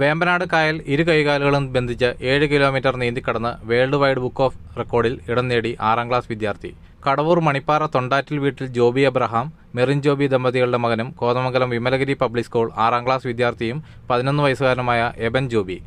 വേമ്പനാട് കായൽ ഇരു കൈകാലുകളും ബന്ധിച്ച് ഏഴ് കിലോമീറ്റർ നീന്തിക്കടന്ന് വേൾഡ് വൈഡ് ബുക്ക് ഓഫ് റെക്കോർഡിൽ ഇടം നേടി ആറാം ക്ലാസ് വിദ്യാർത്ഥി. കടവൂർ മണിപ്പാറ തൊണ്ടാറ്റിൽ വീട്ടിൽ ജോബി അബ്രഹാം മെറിൻ ജോബി ദമ്പതികളുടെ മകനും കോതമംഗലം വിമലഗിരി പബ്ലിക് സ്കൂൾ ആറാം ക്ലാസ് വിദ്യാർത്ഥിയും പതിനൊന്ന് വയസ്സുകാരനുമായ എബൻ ജോബി.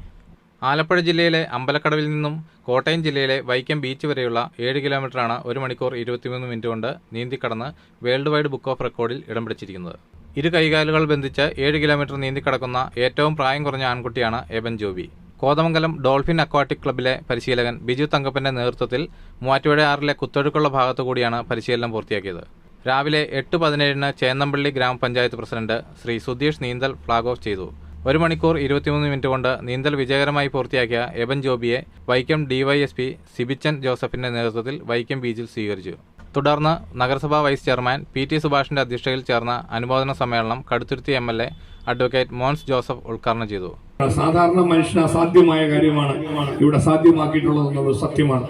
ആലപ്പുഴ ജില്ലയിലെ അമ്പലക്കടവിൽ നിന്നും കോട്ടയം ജില്ലയിലെ വൈക്കം ബീച്ച് വരെയുള്ള ഏഴ് കിലോമീറ്ററാണ് ഒരു മണിക്കൂർ ഇരുപത്തിമൂന്ന് മിനിറ്റ് കൊണ്ട് നീന്തിക്കടന്ന് വേൾഡ് വൈഡ് ബുക്ക് ഓഫ് റെക്കോർഡിൽ ഇടം പിടിച്ചിരിക്കുന്നത്. ഇരു കൈകാലുകൾ ബന്ധിച്ച് ഏഴ് കിലോമീറ്റർ നീന്തി കടക്കുന്ന ഏറ്റവും പ്രായം കുറഞ്ഞ ആൺകുട്ടിയാണ് എബൻ ജോബി. കോതമംഗലം ഡോൾഫിൻ അക്വാട്ടിക് ക്ലബിലെ പരിശീലകൻ ബിജു തങ്കപ്പന്റെ നേതൃത്വത്തിൽ മൂവാറ്റുപുഴ ആറിലെ കുത്തൊഴുക്കുള്ള ഭാഗത്തു കൂടിയാണ് പരിശീലനം പൂർത്തിയാക്കിയത്. രാവിലെ എട്ട് പതിനേഴിന് ചേന്നമ്പള്ളി ഗ്രാമപഞ്ചായത്ത് പ്രസിഡന്റ് ശ്രീ സുധീഷ് നീന്തൽ ഫ്ളാഗ് ഓഫ് ചെയ്തു. ഒരു മണിക്കൂർ ഇരുപത്തിമൂന്ന് മിനിറ്റ് കൊണ്ട് നീന്തൽ വിജയകരമായി പൂർത്തിയാക്കിയ എബൻ ജോബിയെ വൈക്കം ഡിവൈഎസ്പി സിബിച്ചൻ ജോസഫിന്റെ നേതൃത്വത്തിൽ വൈക്കം ബീച്ചിൽ സ്വീകരിച്ചു. തുടർന്ന് നഗരസഭാ വൈസ് ചെയർമാൻ പി ടി സുഭാഷിന്റെ അധ്യക്ഷതയിൽ ചേർന്ന അനുമോദന സമ്മേളനം Kaduthuruthy M L A advocate Mons Joseph ഉദ്ഘാടനം ചെയ്തു. സാധാരണ മനുഷ്യന് അസാധ്യമായ കാര്യമാണ് ഇവിടെ സാധ്യമാക്കിയിട്ടുള്ളത് സത്യമാണ്.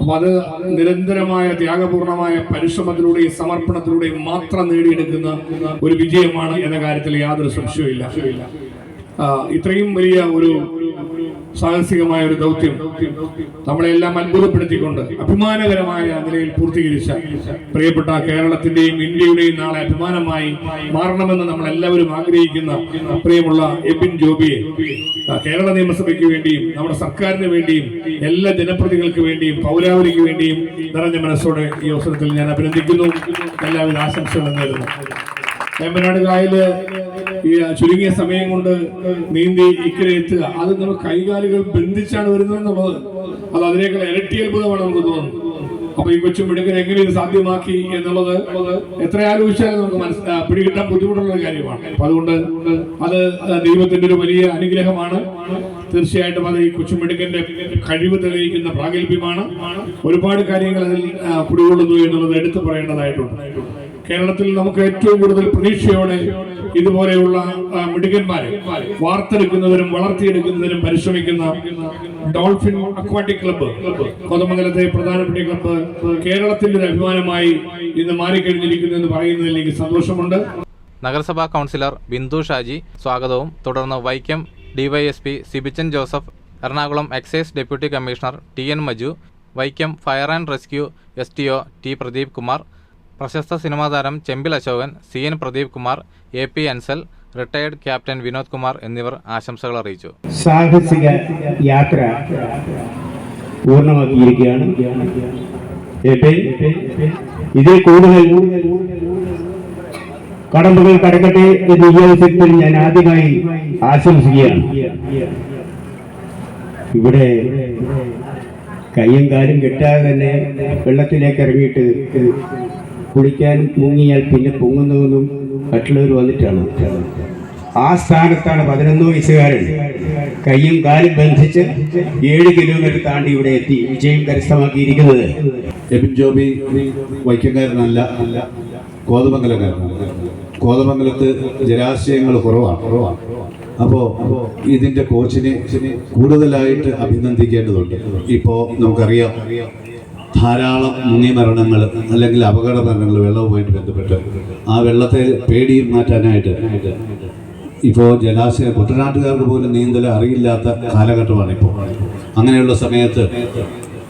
അപ്പൊ അത് നിരന്തരമായ ത്യാഗപൂർണമായ പരിശ്രമത്തിലൂടെയും സമർപ്പണത്തിലൂടെയും മാത്രം നേടിയെടുക്കുന്ന ഒരു വിജയമാണ് എന്ന കാര്യത്തിൽ യാതൊരു സംശയവും ഇല്ല ഇത്രയും വലിയ ഒരു സാഹസികമായ ഒരു ദൗത്യം നമ്മളെല്ലാം അത്ഭുതപ്പെടുത്തിക്കൊണ്ട് അഭിമാനകരമായ നിലയിൽ പൂർത്തീകരിച്ച പ്രിയപ്പെട്ട കേരളത്തിന്റെയും ഇന്ത്യയുടെയും നാളെ അഭിമാനമായി മാറണമെന്ന് നമ്മൾ എല്ലാവരും ആഗ്രഹിക്കുന്ന പ്രിയമുള്ള എബിൻ ജോബിയെ കേരള നിയമസഭയ്ക്ക് വേണ്ടിയും നമ്മുടെ സർക്കാരിന് വേണ്ടിയും എല്ലാ ജനപ്രതികൾക്ക് വേണ്ടിയും പൗരാവലിക്ക് വേണ്ടിയും നിറഞ്ഞ മനസ്സോടെ ഈ അവസരത്തിൽ ഞാൻ അഭിനന്ദിക്കുന്നു. എല്ലാവരും ആശംസകൾ നേരുന്നു. വേമ്പനാട് കായൽ ഈ ചുരുങ്ങിയ സമയം കൊണ്ട് നീന്തി ഇക്കരെ എത്തുക. അത് നമ്മൾ കൈകാലുകൾ ബന്ധിച്ചാണ് വരുന്നത് എന്നുള്ളത് അത് അതിനേക്കാൾ ഇരട്ടി അത്ഭുതമാണ് നമുക്ക് തോന്നുന്നത്. അപ്പൊ ഈ കൊച്ചു മിടുക്കൻ എങ്ങനെ ഇത് സാധ്യമാക്കി എന്നുള്ളത് എത്ര ആലോചിച്ചാലും നമുക്ക് മനസ്സിലാക്കാം പിടികിട്ടാൻ ബുദ്ധിമുട്ടുള്ള ഒരു കാര്യമാണ്. അപ്പൊ അതുകൊണ്ട് അത് ദൈവത്തിന്റെ ഒരു വലിയ അനുഗ്രഹമാണ്. തീർച്ചയായിട്ടും അത് ഈ കൊച്ചുമിടുക്കന്റെ കഴിവ് തെളിയിക്കുന്ന പ്രാഗൽഭ്യമാണ്. ഒരുപാട് കാര്യങ്ങൾ അതിൽ കുടികൊള്ളുന്നു എന്നുള്ളത് എടുത്തു പറയേണ്ടതായിട്ടുണ്ട്. കേരളത്തിൽ നമുക്ക് ഏറ്റവും കൂടുതൽ പ്രതീക്ഷയോടെ ഇതുപോലെയുള്ള മിടുക്കന്മാരെ വാർത്തെടുക്കുന്നവരും വളർത്തിയെടുക്കുന്നതിനും പരിശ്രമിക്കുന്ന ഡോൾഫിൻ അക്വാട്ടിക് ക്ലബ്ബ് കോതമംഗലത്തെ പ്രധാനപ്പെട്ട ക്ലബ്ബ് കേരളത്തിന്റെ അഭിമാനമായി ഇന്ന് മാറിക്കഴിഞ്ഞിരിക്കുന്നു എന്ന് പറയുന്നതിൽ എനിക്ക് സന്തോഷമുണ്ട്. നഗരസഭാ കൗൺസിലർ ബിന്ദു ഷാജി സ്വാഗതവും. തുടർന്ന് Vaikom DYSP Sibichan Joseph Ernakulam excise deputy commissioner T N Maju Vaikom fire and rescue S T O T Pradeep Kumar പ്രശസ്ത സിനിമാ താരം Chembil Ashokan C N Pradeep Kumar A P Ansal retired captain Vinod Kumar എന്നിവർ ആശംസകൾ അറിയിച്ചു. സാഹസിക യാത്ര പൂർണമാക്കിയിരിക്കുകയാണ്. ഇതിൽ കൂടുതൽ കടമ്പകൾ കടക്കട്ടെ എന്ന് ഈ ഞാൻ ആദ്യമായി ആശംസിക്കുകയാണ്. ഇവിടെ കയ്യും കാലും കിട്ടാതെ തന്നെ വെള്ളത്തിലേക്ക് ഇറങ്ങിയിട്ട് കുളിക്കാൻ മുങ്ങിയാൽ പിന്നെ പൊങ്ങുന്നതെന്നും മറ്റുള്ളവർ വന്നിട്ടാണ്. ആ സ്ഥാനത്താണ് പതിനൊന്ന് വയസ്സുകാരൻ. കയ്യും കാലും ബന്ധിച്ച് ഏഴ് കിലോമീറ്റർ താണ്ടി ഇവിടെ എത്തി വിജയം കരസ്ഥമാക്കിയിരിക്കുന്നത്. ജോബി വൈക്കംകാരനല്ല. കോതമംഗലക്കാരനാണ് കോതമംഗലത്ത് ജലാശയങ്ങൾ കുറവാണ്. കുറവാണ് അപ്പോൾ ഇതിന്റെ കോച്ചിനെ കൂടുതലായിട്ട് അഭിനന്ദിക്കേണ്ടതുണ്ട്. ഇപ്പോൾ നമുക്കറിയാം ധാരാളം മുങ്ങി മരണങ്ങൾ അല്ലെങ്കിൽ അപകട മരണങ്ങൾ വെള്ളവുമായിട്ട് ബന്ധപ്പെട്ട് ആ വെള്ളത്തെ പേടി മാറ്റാനായിട്ട് ഇപ്പോൾ ജലാശയ കുട്ടനാട്ടുകാർക്ക് പോലും നീന്തൽ അറിയില്ലാത്ത കാലഘട്ടമാണ് ഇപ്പോൾ അങ്ങനെയുള്ള സമയത്ത്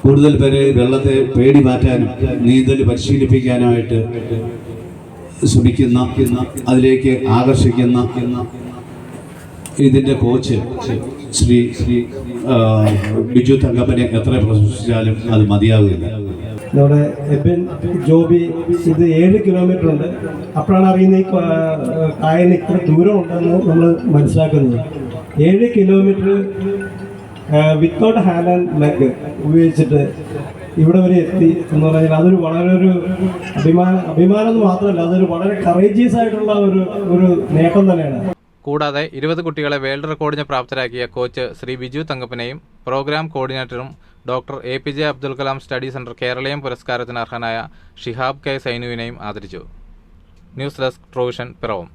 കൂടുതൽ പേര് വെള്ളത്തെ പേടി മാറ്റാനും നീന്തൽ പരിശീലിപ്പിക്കാനായിട്ട് ശ്രമിക്കുന്ന അതിലേക്ക് ആകർഷിക്കുന്ന ഇതിന്റെ കോച്ച് ശ്രീ ശ്രീ ബിജു തങ്കപ്പനെ എത്ര പ്രശംസിച്ചാലും അത് മതിയാവില്ല. നമ്മുടെ എബിൻ ജോബി ഇത് ഏഴ് കിലോമീറ്റർ ഉണ്ട്. അപ്പോഴാണ് അറിയുന്നത് ഈ കായലിന് ഇത്ര ദൂരം ഉണ്ടെന്ന് നമ്മൾ മനസ്സിലാക്കുന്നത്. ഏഴ് kilometre without hand and leg ഉപയോഗിച്ചിട്ട് ഇവിടെ വരെ എത്തി എന്ന് പറഞ്ഞാൽ അതൊരു വളരെ ഒരു അഭിമാന അഭിമാനം എന്ന് മാത്രമല്ല അതൊരു വളരെ കറേജിയസ് ആയിട്ടുള്ള ഒരു ഒരു നേട്ടം തന്നെയാണ്. കൂടാതെ ഇരുപത് കുട്ടികളെ വേൾഡ് റെക്കോർഡിന് പ്രാപ്തരാക്കിയ കോച്ച് ശ്രീ ബിജു തങ്കപ്പനെയും programme കോർഡിനേറ്ററും doctor A P J Abdul Kalam study centre Keraleeyam പുരസ്കാരത്തിന് അർഹനായ ഷിഹാബ് കെ സൈനുവിനെയും ആദരിച്ചു. News desk provision Piravam.